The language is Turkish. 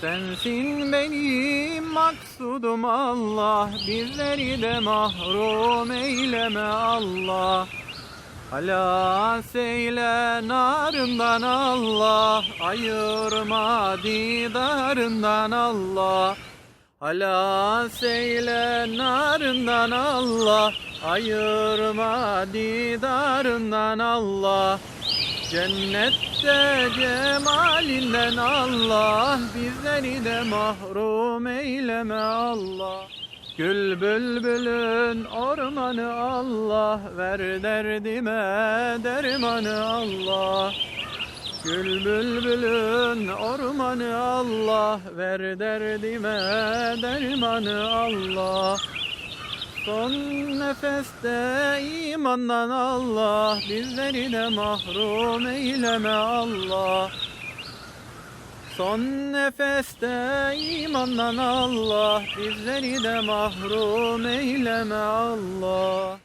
Sensin benim maksudum Allah. Bizleri de mahrum eyleme Allah. Hala seyle narından Allah. Ayırma didarından Allah. Hala seyle narından Allah. Ayırma didarından Allah Cennette cemalinden Allah Bizleri de mahrum eyleme Allah. Gül bülbülün ormanı Allah Ver derdime dermanı Allah. Gül bülbülün ormanı Allah Ver derdime dermanı Allah Son nefeste imandan Allah Bizleri de mahrum eyleme Allah. Son nefeste imandan Allah Bizleri de mahrum eyleme Allah